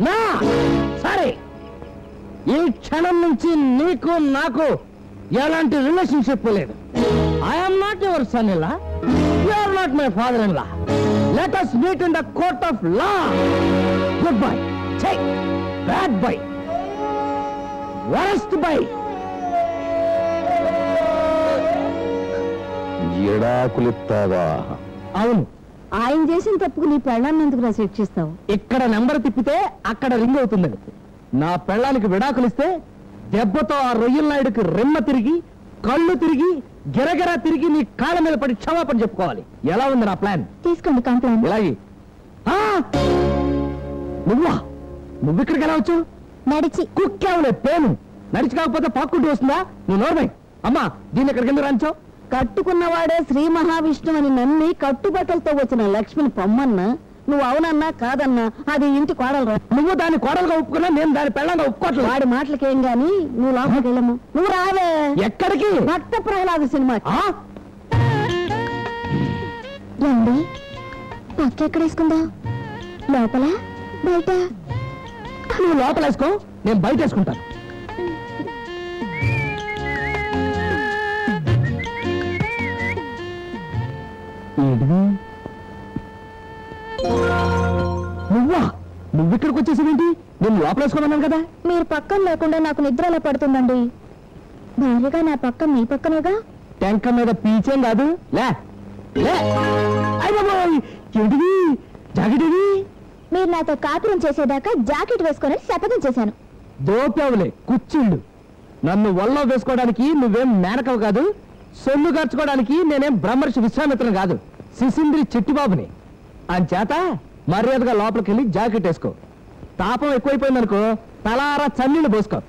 నా! సరే. ఈ క్షణం నుంచి నీకు నాకు ఎలాంటి రిలేషన్షిప్ లేదు. I'm not your son in law you are not my father in law let us meet in the court of law good bye check bad bye worst bye ఎడాకులిస్తావా అవును. ఆయన చేసిన తప్పుకు నీ పెళ్ళాన్ని ఎందుకు శిక్షిస్తావు ఇక్కడ నెంబర్ తిప్పితే అక్కడ రింగ్ అవుతుందని నా పెళ్ళానికి విడాకులిస్తే దెబ్బతో ఆ రొయ్యల నాయుడికి రెమ్మ తిరిగి కళ్ళు తిరిగి గిరగిరా తిరిగి నీ కాళ్ళ మీద పడి క్షమాపణ చెప్పుకోవాలి. ఎలా ఉంది నా ప్లాన్? తీసుకోండి కంప్లైంట్ ఎలాగి? ఆ! నువ్వా? నువ్వు ఇక్కడికి ఎలా వచ్చావు? నడిచి. కుక్కేవలే పేను. నడిచి కాకపోతే పాక్కుంటూ వస్తుందా? నువ్వు నోర్మై. అమ్మా దీన్ని ఎక్కడికి ఎందుకు రాంచావు కట్టుకున్నవాడే శ్రీ మహావిష్ణువు అని నమ్మి కట్టుబట్టలతో వచ్చిన లక్ష్మిని పొమ్మన్న. నువ్వు అవునన్నా కాదన్నా అది ఇంటి కోడలు నువ్వు దాన్ని కోడలుగా ఒప్పుకున్నా నేను దాన్ని పెళ్ళంగా ఒప్పుకోవట్లేదు వాడి మాటలకేం గాని నువ్వు లోపలికి వెళ్ళము. నువ్వు రావే. ఎక్కడికి? భక్త ప్రహ్లాద సినిమా? రండి. పక్క ఎక్కడ వేసుకుందా? లోపల? బయట? నువ్వు లోపల వేసుకో నేను బయట వేసుకుంటాను ఏంటిది? నువ్వా? నువ్వు ఇక్కడికి వచ్చేసావేంటి? నేను లోపల వేసుకోమన్నాను కదా. మీరు పక్కన లేకుండా నాకు నిద్ర ఎలా పడుతుందండి? భార్యగా నా పక్కన మీ పక్కనేగా? టెంక మీద పీచేం కాదు. లే లే. అయ్ బాబోయ్, ఏంటిది? జాకెటిది మీరు నాతో కాపురం చేసేదాకా జాకెట్ వేసుకొని శపథం చేశాను. దోపావులే కుచ్చిళ్ళు. నన్ను వల్ల వేసుకోవడానికి నువ్వేం మేనకవు కాదు. సొమ్ము ఖర్చుకోవడానికి నేనేం బ్రహ్మర్షి విశ్వామిత్రం కాదు. శిశింద్రి చిట్టిబాబుని. చేత మర్యాదగా లోపలికి వెళ్ళి జాకెట్ వేసుకో. తాపం ఎక్కువైపోయిందనుకో తలారా చన్నీళ్ళు పోసుకో.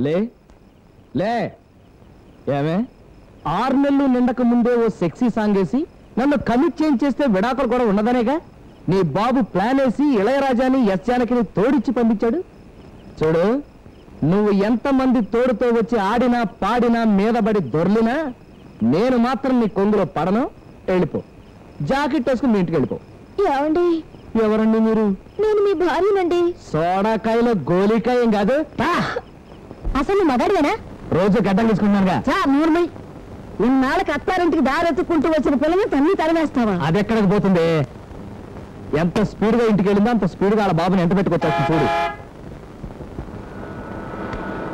లే లే. ఏమే? ఆరు నెలలు నిండక ముందే ఓ సెక్సీ సాంగ్ వేసి నన్ను కమిట్ చేంజ్ చేస్తే విడాకులు కూడా ఉండదనేగా నీ బాబు ప్లాన్ వేసి ఇళయరాజాని ఎస్ జానకిని తోడిచ్చి పంపించాడు. చూడు నువ్వు ఎంతమంది తోడుతో వచ్చి ఆడినా పాడినా మీదబడి దొర్లినా నేను మాత్రం నీ కొంగులో పడను. వెళ్ళిపో. జాకెట్ వేసుకుని మీ ఇంటికి వెళ్ళిపో. ఏమండి? ఎవరండి మీరు? నేను మీ భార్యనండి. సోడాకాయలో గోలికాయ ఏం కాదు! అసలు మగాడివేనా? రోజు గడ్డలు తీసుకుంటున్నానుగా చా నూర్మై. ఇన్నాళ్ళకి అత్తారింటికి దారెత్తుకుంటూ వచ్చిన పిల్లని తన్ని తరిమేస్తావా? అది ఎక్కడికి పోతుంది? ఎంత స్పీడ్గా ఇంటికి వెళ్ళిందో అంత స్పీడ్గా వాళ్ళ బాబుని ఎంత పెట్టుకొచ్చేస్తుంది చూడు.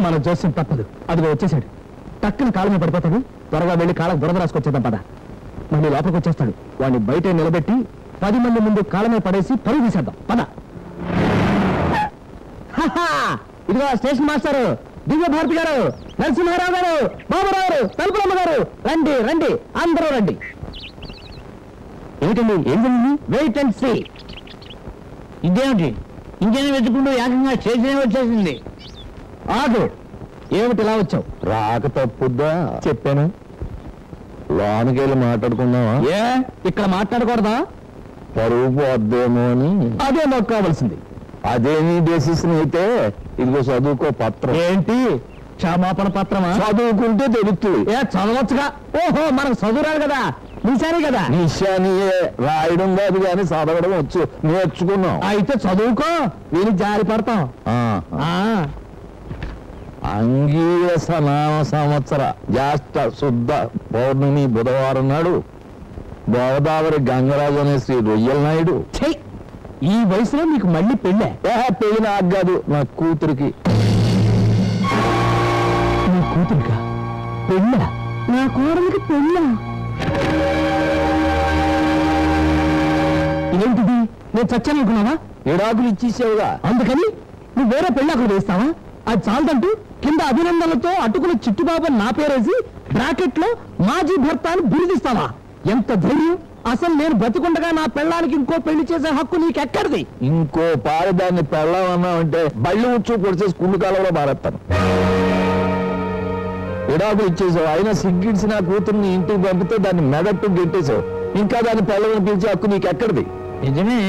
మన జోస్యం తప్పదు. అదిగో వచ్చేసాడు. టక్కున కాళ్ళ మీద పడిపోతాడు. త్వరగా వెళ్ళి కాళ్ళకు బురద రాసుకొచ్చేద్దాం పద. మళ్ళీ లోపలికి వచ్చేస్తాడు. వాడిని బయట నిలబెట్టి పది మంది ముందు కాళ్ళ మీద పడేసి పరుగు తీసేద్దాం. పద. హహా! ఇదిగో స్టేషన్ మాస్టర్. దివ్య భారతి గారు నరసింహారావు గారు బాబురావు గారు తలుపులమ్మ గారు రండి రండి అందరూ రండి. ఏమిటండి? ఏం జరిగింది? వెయిట్ అండ్ సీ ఇదేమిటి? ఇంకేనా వెతుకుంటూ ఏకంగా స్టేషన్ వచ్చేసింది. ఆగు. ఏమిటి ఇలా వచ్చావు? రాక తప్పుద్దా? చెప్పాను. లోనికి వెళ్ళి మాట్లాడుకుందామా? ఏ? ఇక్కడ మాట్లాడకూడదా? పరువు పోద్దేమో అని. అదే మాకు కావాల్సింది. అదే నీ డెసిషన్ అయితే ఇదిగో చదువుకో పత్రం. ఏంటి? క్షమాపణ పత్రమా? చదువుకుంటే తెలుస్తుంది. ఏ చదవచ్చుగా? ఓహో మనకు చదువురాడు కదా. నిశానే కదా? నిశానియే. రాయడం కాదు కానీ చదవడం వచ్చు. నేర్చుకున్నాం. అయితే చదువుకో. వీని జారి పడతాం. ఆ, ఆ, అంగీరస నామ సంవత్సర జ్యేష్ఠ శుద్ధ పౌర్ణమి బుధవారం నాడు గోదావరి గంగరాజు అనే శ్రీ రొయ్యల నాయుడు! ఈ వయసులో నీకు మళ్ళీ పెళ్ళే? ఏ పెళ్ళి నాకు కాదు నా కూతురికి. నీ కూతురుగా పెళ్ళా? నా కోడలికి పెళ్ళా? ఏంటిది నేను చచ్చాననుకున్నావా విడాకులు ఇచ్చేసావుగా. అందుకని నువ్వు వేరే పెళ్ళి అక్కడ వేస్తావా? అది చాలదంటూ కింద అభినందనలతో అటుకుల చిట్టుబాబు నా పేరేసి బ్రాకెట్లో మాజీ భర్త అని బిరుదిస్తావా? ఎంత ధైర్యం! అసలు నేను బతికుండగా నా పెళ్ళానికి ఇంకో పెళ్ళి చేసే హక్కు నీకెక్కడిది? ఇంకో పారి దాన్ని పెళ్ళామన్నామంటే బళ్ళు ఉచ్చు పొడిచేసి కుళ్ళు కాలంలో మారేస్తాను విడాకులు ఇచ్చేసావు అయినా సిగ్గిడిసి నా కూతుర్ని ఇంటికి పంపితే దాన్ని మెదట్టు గెట్టేసావు ఇంకా దాన్ని పెళ్ళని పిలిచే హక్కు నీకు ఎక్కడిది నిజమే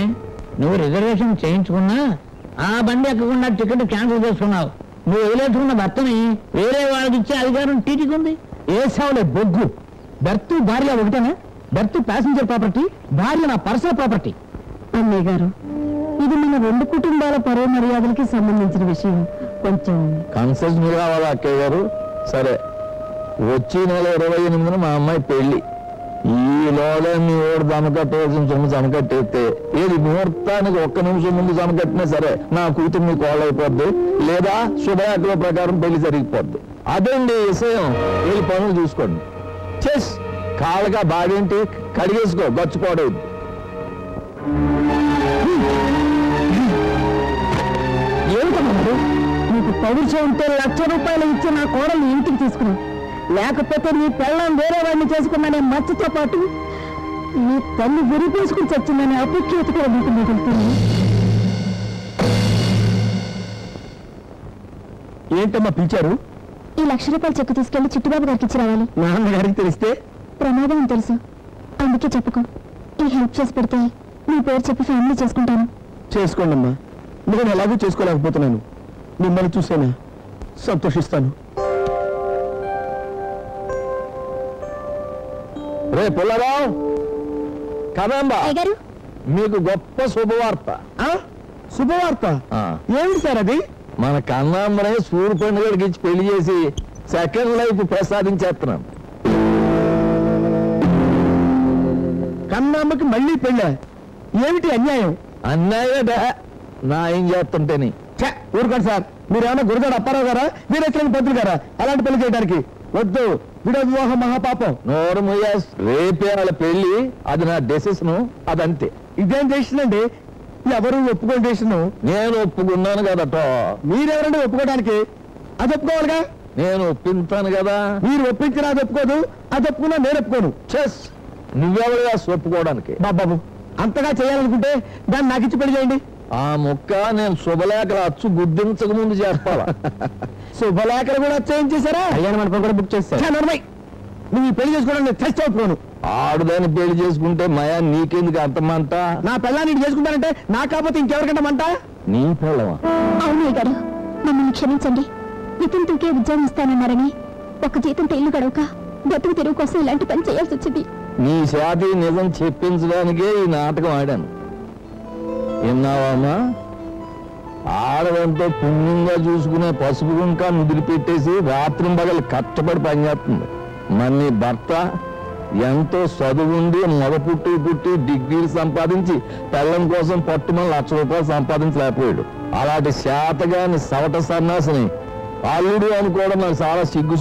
నువ్వు రిజర్వేషన్ చేయించుకున్నా ఆ బండి ఎక్కకుండా టికెట్ క్యాన్సిల్ చేసుకున్నావు. నువ్వు వదిలేసుకున్న భర్తని వేరే వాళ్ళకి ఇచ్చే అధికారం టీటీకి ఉంది. ఏసావులే బొగ్గు. బెర్త్ భార్య ఒకటేనా? బెర్త్ ప్యాసింజర్ ప్రాపర్టీ భార్య నా పర్సనల్ ప్రాపర్టీ. అన్నయ్య గారు ఇది మన రెండు కుటుంబాల పరువు మర్యాదలకి సంబంధించిన విషయం. కొంచెం కన్సెషన్ కావాలా అక్కయ్య గారు? సరే వచ్చే నెల ఇరవై ఎనిమిదిన మా అమ్మాయి పెళ్ళి ఈలోగా మీ ఓడి జమకట్టవలసిన సొమ్ము జమకట్టేస్తే ఏది ముహూర్తానికి ఒక్క నిమిషం ముందు జమకట్టినా సరే నా కూతురు మీ కోళ్ళ అయిపోద్ది లేదా శుభయాత్ర ప్రకారం పెళ్ళి జరిగిపోద్ది. అదండి విషయం? వీళ్ళు పనులు చూసుకోండి. చెస్! కాళ్ళగా బాగేంటి? కడిగేసుకో గచ్చిపోవడం ఏమిటన్నారు నీకు పౌరుషం ఉంటే లక్ష రూపాయలు ఇచ్చి నా కోడల్ని ఇంటికి తీసుకున్నావు లేకపోతే నీ పెళ్ళం వేరే వాడిని చేసుకున్నానే మచ్చతో పాటు నీ తల్లి విరిపేసుకుని చచ్చిందనే అపఖ్యాత కూడా నీకు మిగులుతుంది. ఏంటమ్మా పిలిచారు? ఈ లక్ష రూపాయలు చెక్కు తీసుకెళ్ళి చిట్టుబాబు గారికి ఇచ్చి రావాలి. నాన్నగారికి తెలిస్తే? ప్రమాదం అని తెలుసు. అందుకే చెప్పుకో. ఈ హెల్ప్ చేసి పెడితే నీ పేరు చెప్పి ఫ్యామిలీ చేసుకుంటాను. చేసుకోండి అమ్మా నేను ఎలాగూ చేసుకోలేకపోతున్నాను. మిమ్మల్ని చూసేనా? సంతోషిస్తాను. రే పుల్లారావు కదంబా. గారు? మీకు గొప్ప శుభవార్త. శుభవార్త? ఆ, ఏమిటి సార్ అది? మన కన్నాంబరే సూర్య పండుగడికి ఇచ్చి పెళ్ళి చేసి సెకండ్ లైఫ్ ప్రసాదించేస్తున్నాను. కన్నమ్మకి మళ్ళీ పెళ్ళ? ఏమిటి అన్యాయం? అన్నాయట నా ఏం చేస్తుంటేని ఛే, ఊరుకోండి సార్. మీరు ఏమన్నా గురుగారు అప్పారావు గారా? వీరేశ్వరం పంతులు గారా? అలాంటి పెళ్ళి చేయడానికి. వద్దు. విడో వివాహం మహాపాపం. నోరు ముయ్యాస్ రేపే వాళ్ళ పెళ్ళి అది నా డెసిషన్. అదంతే. ఇదేం చేసిందండి ఎవరు ఒప్పుకోని చేసిన నేను ఒప్పుకున్నాను కదటో మీరెవరండి ఒప్పుకోవడానికి అది ఒప్పుకోవాలిగా? నేను ఒప్పింతాను కదా. మీరు ఒప్పించినా అది ఒప్పుకోదు. అది ఒప్పుకున్నా నేను ఒప్పుకోను. చెస్. నువ్వెవరుగా ఒప్పుకోవడానికి బాబాబు అంతగా చేయాలనుకుంటే దాన్ని నాకు ఇచ్చి పెళ్ళి చేయండి. ఆ ముక్క నేను శుభలేఖలు అచ్చు గుద్దించక ముందు చేస్తావా? శుభలేఖలు కూడా చేయించేశారా అయ్యాను మండపం కూడా బుక్ చేశారు. నువ్వు ఈ పెళ్ళి చేసుకోవడం నేను ఒప్పుకోను ఆడుదాన్ని పెళ్ళి చేసుకుంటే మయా నీకెందుకు అంతమంట నా పిల్లాన్ని చేసుకుంటానంటే నా కాకపోతే ఇంకెవరికంటే మంట? నీ పిల్లవా అవునయ్య గారు. మమ్మల్ని క్షమించండి. నితిన్ తూకే ఉద్యోగం ఇస్తానన్నారని. ఒక జీతంతో ఇల్లు గడవక బతుకు తెరువు కోసం ఇలాంటి పని చేయాల్సి వచ్చింది. నీ శాతి నిజం చెప్పించడానికే ఈ నాటకం ఆడాను. విన్నావామా ఆడదంటే పుణ్యంగా చూసుకునే పసుపు గుంక నుదిలిపెట్టేసి రాత్రి పగలు కష్టపడి పనిచేస్తుంది మరి నీ భర్త ఎంతో చదువుండి మొద పుట్టి పుట్టి డిగ్రీలు సంపాదించి పెళ్ళం కోసం పట్టుమని లక్ష రూపాయలు సంపాదించలేకపోయాడు. అలాంటి శాతగాని సవట సన్నాసిని అల్లుడు అనుకోవడం నాకు చాలా సిగ్గు